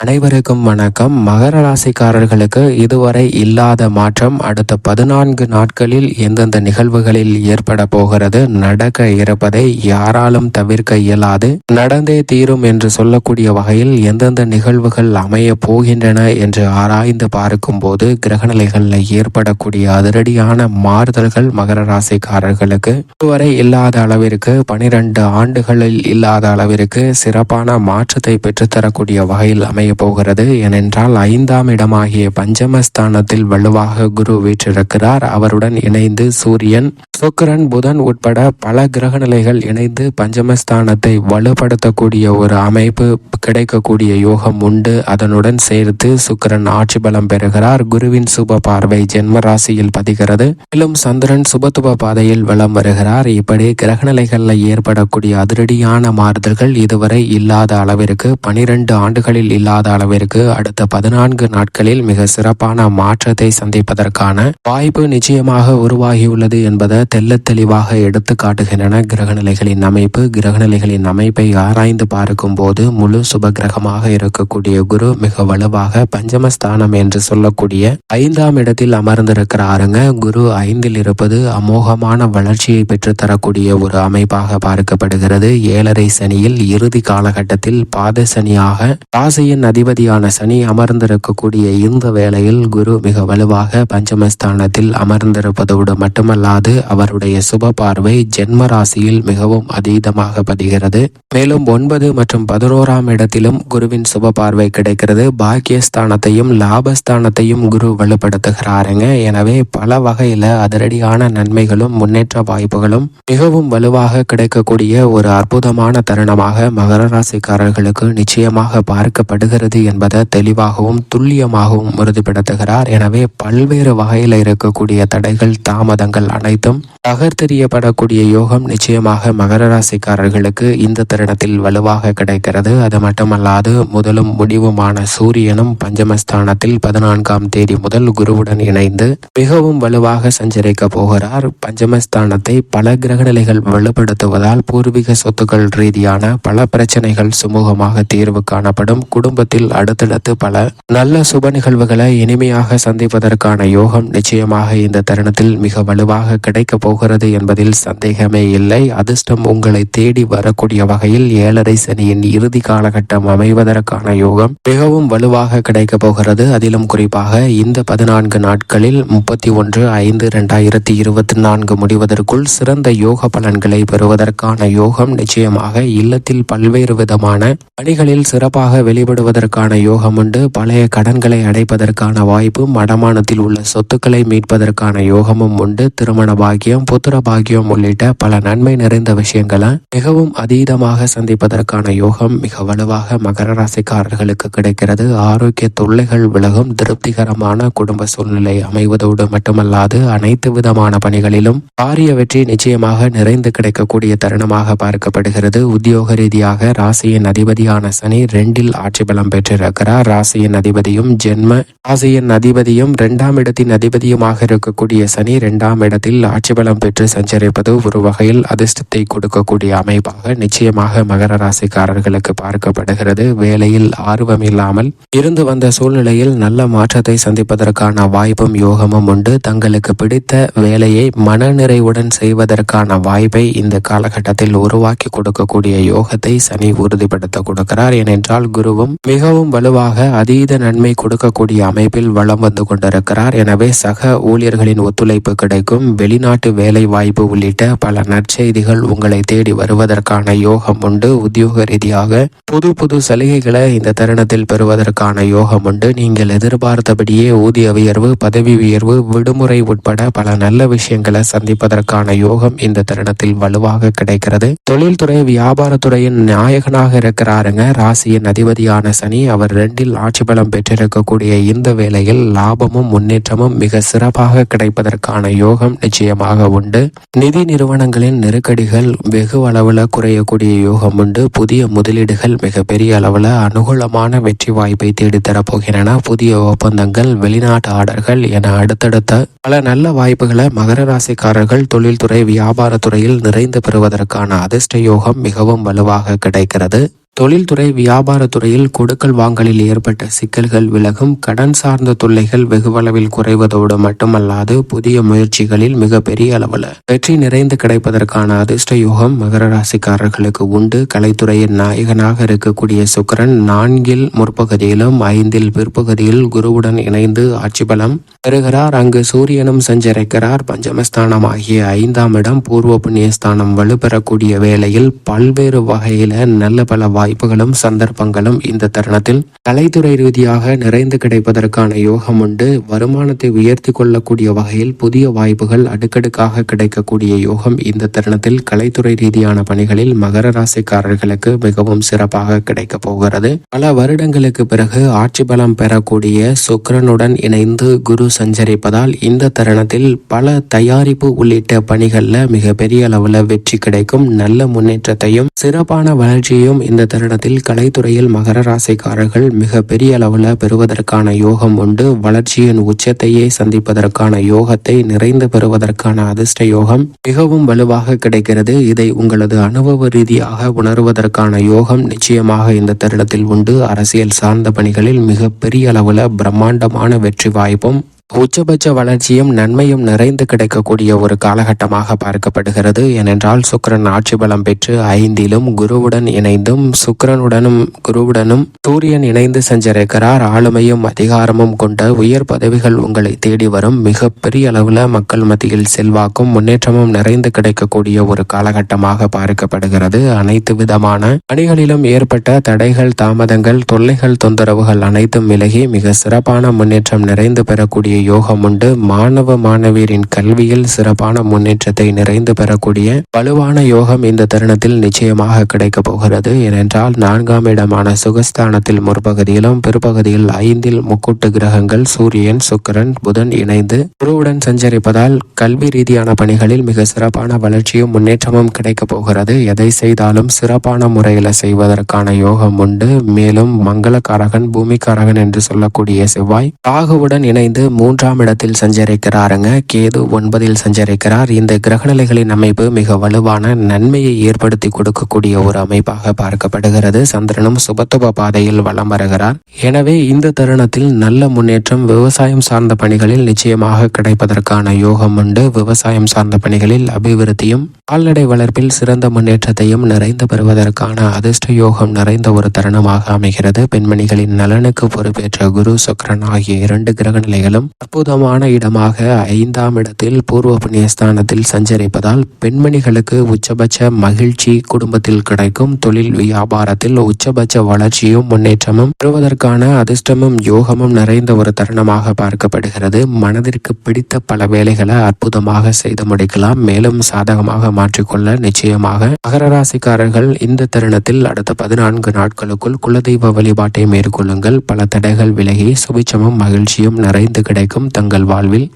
அனைவருக்கும் வணக்கம். மகர ராசிக்காரர்களுக்கு இதுவரை இல்லாத மாற்றம் அடுத்த பதினான்கு நாட்களில் எந்தெந்த நிகழ்வுகளில் ஏற்பட போகிறது நடக்க இருப்பதை யாராலும் தவிர்க்க இயலாது. நடந்தே தீரும் என்று சொல்லக்கூடிய வகையில் எந்தெந்த நிகழ்வுகள் அமைய போகின்றன என்று ஆராய்ந்து பார்க்கும் போது கிரகநிலைகளில் ஏற்படக்கூடிய அதிரடியான மாறுதல்கள் மகர ராசிக்காரர்களுக்கு. இதுவரை இல்லாத அளவிற்கு பனிரெண்டு ஆண்டுகளில் இல்லாத அளவிற்கு சிறப்பான மாற்றத்தை பெற்றுத்தரக்கூடிய வகையில் அமைய போகிறது. ஏனென்றால் ஐந்தாம் இடமாகிய பஞ்சமஸ்தானத்தில் வலுவாக குரு வீற்றிருக்கிறார். அவருடன் இணைந்து சூரியன் சுக்கரன் புதன் உட்பட பல கிரக நிலைகள் இணைந்து பஞ்சமஸ்தானத்தை வலுப்படுத்தக்கூடிய ஒரு அமைப்பு கிடைக்கக்கூடிய யோகம் உண்டு. அதனுடன் சேர்த்து சுக்கிரன் ஆட்சி பலம் பெறுகிறார். குருவின் சுப பார்வை ஜென்ம ராசியில் பதிகிறது. மேலும் சந்திரன் சுபத்துவ பாதையில் வலம் வருகிறார். இப்படி கிரகநிலைகளில் ஏற்படக்கூடிய அதிரடியான மாறுதல்கள் இதுவரை இல்லாத அளவிற்கு பனிரெண்டு ஆண்டுகளில் இல்லாத அளவிற்கு அடுத்த பதினான்கு நாட்களில் மிக சிறப்பான மாற்றத்தை சந்திப்பதற்கான வாய்ப்பு நிச்சயமாக உருவாகியுள்ளது என்பதை தெள்ளத் தெளிவாக எடுத்து காட்டுகின்றன கிரகநிலைகளின் அமைப்பு. கிரகநிலைகளின் அமைப்பை ஆராய்ந்து பார்க்கும் போது முழு சுப கிரகமாக இருக்கக்கூடிய குரு மிக வலுவாக பஞ்சமஸ்தானம் என்று சொல்லக்கூடிய ஐந்தாம் இடத்தில் அமர்ந்திருக்கிறாருங்க. குரு ஐந்தில் இருப்பது அமோகமான வளர்ச்சியை பெற்றுத்தரக்கூடிய ஒரு அமைப்பாக பார்க்கப்படுகிறது. ஏழரை சனியில் இறுதி காலகட்டத்தில் பாத சனியாக ராசியின் அதிபதியான சனி அமர்ந்திருக்கக்கூடிய இந்த வேளையில் குரு மிக வலுவாக பஞ்சமஸ்தானத்தில் அமர்ந்திருப்பதோடு மட்டுமல்லாது அவருடைய சுப பார்வை ஜென்ம ராசியில் மிகவும் அதீதமாக பதிகிறது. மேலும் ஒன்பது மற்றும் பதினோராம் இடத்திலும் குருவின் சுப பார்வை கிடைக்கிறது. பாக்கியஸ்தானத்தையும் லாபஸ்தானத்தையும் குரு வலுப்படுத்துகிறாருங்க. எனவே பல வகையில அதிரடியான நன்மைகளும் முன்னேற்ற வாய்ப்புகளும் மிகவும் வலுவாக கிடைக்கக்கூடிய ஒரு அற்புதமான தருணமாக மகர ராசிக்காரர்களுக்கு நிச்சயமாக பார்க்கப்படுகிறது. என்பதை தெளிவாகவும் துல்லியமாகவும் உறுதிப்படுத்துகிறார். எனவே பல்வேறு வகையில் இருக்கக்கூடிய தடைகள் தாமதங்கள் அனைத்தும் தகர்த்தெறியப்படக்கூடிய யோகம் நிச்சயமாக மகர ராசிக்காரர்களுக்கு இந்த தருணத்தில் வலுவாக கிடைக்கிறது. அது மட்டுமல்லாது முதலும் முடிவுமான சூரியனும் பஞ்சமஸ்தானத்தில் பதினான்காம் தேதி முதல் குருவுடன் இணைந்து மிகவும் வலுவாக சஞ்சரிக்க போகிறார். பஞ்சமஸ்தானத்தை பல கிரகநிலைகள் வலுப்படுத்துவதால் பூர்வீக சொத்துக்கள் ரீதியான பல பிரச்சனைகள் சுமூகமாக தீர்வு காணப்படும். குடும்ப குடும்பத்தில் அடுத்தடுத்து பல நல்ல சுப நிகழ்வுகளை இனிமையாக சந்திப்பதற்கான யோகம் நிச்சயமாக இந்த தருணத்தில் மிக வலுவாக கிடைக்க போகிறது என்பதில் சந்தேகமே இல்லை. அதிர்ஷ்டம் உங்களை தேடி வரக்கூடிய வகையில் ஏழரை சனியின் இறுதி காலகட்டம் அமைவதற்கான யோகம் மிகவும் வலுவாக கிடைக்க போகிறது. அதிலும் குறிப்பாக இந்த பதினான்கு நாட்களில் முப்பத்தி ஒன்று ஐந்து இரண்டாயிரத்தி இருபத்தி நான்கு முடிவதற்குள் சிறந்த யோக பலன்களை பெறுவதற்கான யோகம் நிச்சயமாக இல்லத்தில் பல்வேறு விதமான பணிகளில் சிறப்பாக வெளிப்படுவதற்கான யோகம் உண்டு. பழைய கடன்களை அடைப்பதற்கான வாய்ப்பும் அடமானத்தில் உள்ள சொத்துக்களை மீட்பதற்கான யோகமும் உண்டு. திருமண பாக்கியம் புத்திர பாக்கியம் உள்ளிட்ட பல நன்மை நிறைந்த விஷயங்களை மிகவும் அதீதமாக சந்திப்பதற்கான யோகம் மிக வலுவாக மகர ராசிக்காரர்களுக்கு கிடைக்கிறது. ஆரோக்கிய தொல்லைகள் விலகும். திருப்திகரமான குடும்ப சூழ்நிலை அமைவதோடு மட்டுமல்லாது அனைத்து விதமான பணிகளிலும் ஆரிய வெற்றி நிச்சயமாக நிறைந்து கிடைக்கக்கூடிய தருணமாக பார்க்கப்படுகிறது. உத்தியோக ரீதியாக ராசியின் அதிபதியான சனி ரெண்டில் ஆட்சி பலம் பெற்றிருக்கிறார். ராசியின் அதிபதியும் ஜென்ம ராசியின் அதிபதியும் இரண்டாம் இடத்தின் அதிபதியுமாக இருக்கக்கூடிய சனி இரண்டாம் இடத்தில் ஆட்சி பலம் பெற்று சஞ்சரிப்பது ஒரு வகையில் அதிர்ஷ்டத்தை கொடுக்கக்கூடிய அமைப்பாக நிச்சயமாக மகர ராசிக்காரர்களுக்கு பார்க்கப்படுகிறது. வேலையில் ஆர்வம் இல்லாமல் இருந்து வந்த சூழ்நிலையில் நல்ல மாற்றத்தை சந்திப்பதற்கான வாய்ப்பும் யோகமும் உண்டு. தங்களுக்கு பிடித்த வேலையை மனநிறைவுடன் செய்வதற்கான வாய்ப்பை இந்த காலகட்டத்தில் உருவாக்கி கொடுக்கக்கூடிய யோகத்தை சனி உறுதிப்படுத்த கொடுக்கிறார். ஏனென்றால் குருவும் மிகவும் வலுவாக அதீத நன்மை கொடுக்கக்கூடிய அமைப்பில் வளம் வந்து கொண்டிருக்கிறார். எனவே சக ஊழியர்களின் ஒத்துழைப்பு கிடைக்கும். வெளிநாட்டு வேலை வாய்ப்பு உள்ளிட்ட பல நற்செய்திகள் உங்களை தேடி வருவதற்கான யோகம் உண்டு. உத்தியோக ரீதியாக புது புது சலுகைகளை இந்த தருணத்தில் பெறுவதற்கான யோகம் உண்டு. நீங்கள் எதிர்பார்த்தபடியே ஊதிய உயர்வு பதவி உயர்வு விடுமுறை உட்பட பல நல்ல விஷயங்களை சந்திப்பதற்கான யோகம் இந்த தருணத்தில் வலுவாக கிடைக்கிறது. தொழில்துறை வியாபாரத்துறையின் நாயகனாக இருக்கிறாருங்க. ராசியின் அதிபதியான சனி அவர் ரெண்டில் ஆட்சி பலம் பெற்றிருக்கக்கூடிய இந்த வேளையில் லாபமும் முன்னேற்றமும் மிக சிறப்பாக கிடைப்பதற்கான யோகம் நிச்சயமாக உண்டு. நிதி நிறுவனங்களின் நெருக்கடிகள் வெகு அளவில் குறையக்கூடிய யோகம் உண்டு. புதிய முதலீடுகள் மிக பெரிய அளவில் அனுகூலமான வெற்றி வாய்ப்பை தேடித்தரப் போகின்றன. புதிய ஒப்பந்தங்கள் வெளிநாட்டு ஆர்டர்கள் என அடுத்தடுத்த பல நல்ல வாய்ப்புகளை மகர ராசிக்காரர்கள் தொழில்துறை வியாபாரத்துறையில் நிறைந்து பெறுவதற்கான அதிர்ஷ்ட யோகம் மிகவும் வலுவாக கிடைக்கிறது. தொழில்துறை வியாபாரத்துறையில் கொடுக்கல் வாங்கலில் ஏற்பட்ட சிக்கல்கள் விலகும் கடன் சார்ந்த தொல்லைகள் வெகுவளவில் குறைவதோடு மட்டுமல்லாது புதிய முயற்சிகளில் மிக பெரிய அளவில் வெற்றி நிறைந்து கிடைப்பதற்கான அதிர்ஷ்ட யோகம் மகர ராசிக்காரர்களுக்கு உண்டு. கலைத்துறையின் நாயகனாக இருக்கக்கூடிய சுக்கிரன் நான்கில் முற்பகுதியிலும் ஐந்தில் பிற்பகுதியில் குருவுடன் இணைந்து ஆட்சி பலம் பெறுகிறார். அங்கு சூரியனும் சஞ்சரிக்கிறார். பஞ்சமஸ்தானம் ஆகிய ஐந்தாம் இடம் பூர்வ புண்ணியஸ்தானம் வலுப்பெறக்கூடிய வேளையில் பல்வேறு வகையில நல்ல பல வாய்ப்புகளும் சந்தர்ப்பங்களும் இந்த தருணத்தில் கலைத்துறை ரீதியாக நிறைந்து கிடைப்பதற்கான யோகம் உண்டு. வருமானத்தை உயர்த்தி கொள்ளக்கூடிய வகையில் புதிய வாய்ப்புகள் அடுக்கடுக்காக கிடைக்கக்கூடிய யோகம் இந்த தருணத்தில் கலைத்துறை ரீதியான பணிகளில் மகர ராசிக்காரர்களுக்கு மிகவும் சிறப்பாக கிடைக்க போகிறது. பல வருடங்களுக்கு பிறகு ஆட்சி பலம் பெறக்கூடிய சுக்கரனுடன் இணைந்து குரு சஞ்சரிப்பதால் இந்த தருணத்தில் பல தயாரிப்பு உள்ளிட்ட பணிகள்ல மிக பெரிய அளவுல வெற்றி கிடைக்கும். நல்ல முன்னேற்றத்தையும் சிறப்பான வளர்ச்சியும் இந்த தருணத்தில் கலைத்துறையில் மகர ராசிக்காரர்கள் மிக பெரிய அளவில் பெறுவதற்கான யோகம் உண்டு. வளர்ச்சியின் உச்சத்தையே சந்திப்பதற்கான யோகத்தை நிறைந்து பெறுவதற்கான அதிர்ஷ்ட யோகம் மிகவும் வலுவாக கிடைக்கிறது. இதை உங்களது அனுபவ ரீதியாக உணர்வதற்கான யோகம் நிச்சயமாக இந்த தருணத்தில் உண்டு. அரசியல் சார்ந்த பணிகளில் மிக பெரிய அளவில் பிரம்மாண்டமான வெற்றி வாய்ப்பும் உச்சபட்ச வளர்ச்சியும் நன்மையும் நிறைந்து கிடைக்கக்கூடிய ஒரு காலகட்டமாக பார்க்கப்படுகிறது. ஏனென்றால் சுக்கரன் ஆட்சி பலம் பெற்று ஐந்திலும் குருவுடன் இணைந்தும் சுக்கரனுடனும் குருவுடனும் சூரியன் இணைந்து சஞ்சரிக்கிறார். ஆளுமையும் அதிகாரமும் கொண்ட உயர் பதவிகள் உங்களை தேடி வரும். மிகப்பெரிய அளவில் மக்கள் மத்தியில் செல்வாக்கும் முன்னேற்றமும் நிறைந்து கிடைக்கக்கூடிய ஒரு காலகட்டமாக பார்க்கப்படுகிறது. அனைத்து விதமான பணிகளிலும் ஏற்பட்ட தடைகள் தாமதங்கள் தொல்லைகள் தொந்தரவுகள் அனைத்தும் விலகி மிக சிறப்பான முன்னேற்றம் நிறைந்து பெறக்கூடிய யோகம் உண்டு. மாணவ மாணவியரின் கல்வியில் சிறப்பான முன்னேற்றத்தை நிறைந்து பெறக்கூடிய வலுவான யோகம் இந்த தருணத்தில் நிச்சயமாக கிடைக்கப் போகிறது. ஏனென்றால் நான்காம் இடமான சுகஸ்தானத்தில் முற்பகுதியிலும் பிற்பகுதியில் ஐந்தில் முக்கூட்டு கிரகங்கள் சூரியன் சுக்கரன் புதன் இணைந்து குருவுடன் சஞ்சரிப்பதால் கல்வி ரீதியான பணிகளில் மிக சிறப்பான வளர்ச்சியும் முன்னேற்றமும் கிடைக்கப் போகிறது. எதை செய்தாலும் சிறப்பான முறையில் செய்வதற்கான யோகம் உண்டு. மேலும் மங்களக்காரகன் பூமிக்காரகன் என்று சொல்லக்கூடிய செவ்வாய் ராகுவுடன் இணைந்து மூன்றாம் இடத்தில் சஞ்சரிக்கிறாருங்க. கேது ஒன்பதில் சஞ்சரிக்கிறார். இந்த கிரகநிலைகளின் அமைப்பு மிக வலுவான நன்மையை ஏற்படுத்தி கொடுக்கக்கூடிய ஒரு அமைப்பாக பார்க்கப்படுகிறது. சந்திரனும் சுபத்துவ பாதையில் வலம் வருகிறார். எனவே இந்த தருணத்தில் நல்ல முன்னேற்றம் விவசாயம் சார்ந்த பணிகளில் நிச்சயமாக கிடைப்பதற்கான யோகம் உண்டு. விவசாயம் சார்ந்த பணிகளில் அபிவிருத்தியும் கால்நடை வளர்ப்பில் சிறந்த முன்னேற்றத்தையும் நிறைந்து பெறுவதற்கான அதிர்ஷ்ட யோகம் நிறைந்த ஒரு தருணமாக அமைகிறது. பெண்மணிகளின் நலனுக்கு பொறுப்பேற்ற குரு சுக்கரன் ஆகிய இரண்டு கிரக நிலைகளும் அற்புதமான இடமாக ஐந்தாம் இடத்தில் பூர்வ புண்ணியஸ்தானத்தில் சஞ்சரிப்பதால் பெண்மணிகளுக்கு உச்சபட்ச மகிழ்ச்சி குடும்பத்தில் கிடைக்கும். தொழில் வியாபாரத்தில் உச்சபட்ச வளர்ச்சியும் முன்னேற்றமும் பெறுவதற்கான அதிர்ஷ்டமும் யோகமும் நிறைந்த ஒரு தருணமாக பார்க்கப்படுகிறது. மனதிற்கு பிடித்த பல வேலைகளை அற்புதமாக செய்து முடிக்கலாம். மேலும் சாதகமாக மாற்றிக்கொள்ள நிச்சயமாக மகர ராசிக்காரர்கள் இந்த தருணத்தில் அடுத்த பதினான்கு நாட்களுக்குள் குலதெய்வ வழிபாட்டை மேற்கொள்ளுங்கள். பல தடைகள் விலகி சுபிச்சமும் மகிழ்ச்சியும் நிறைந்து கிடைக்கும். தங்கள் வாழ்வில்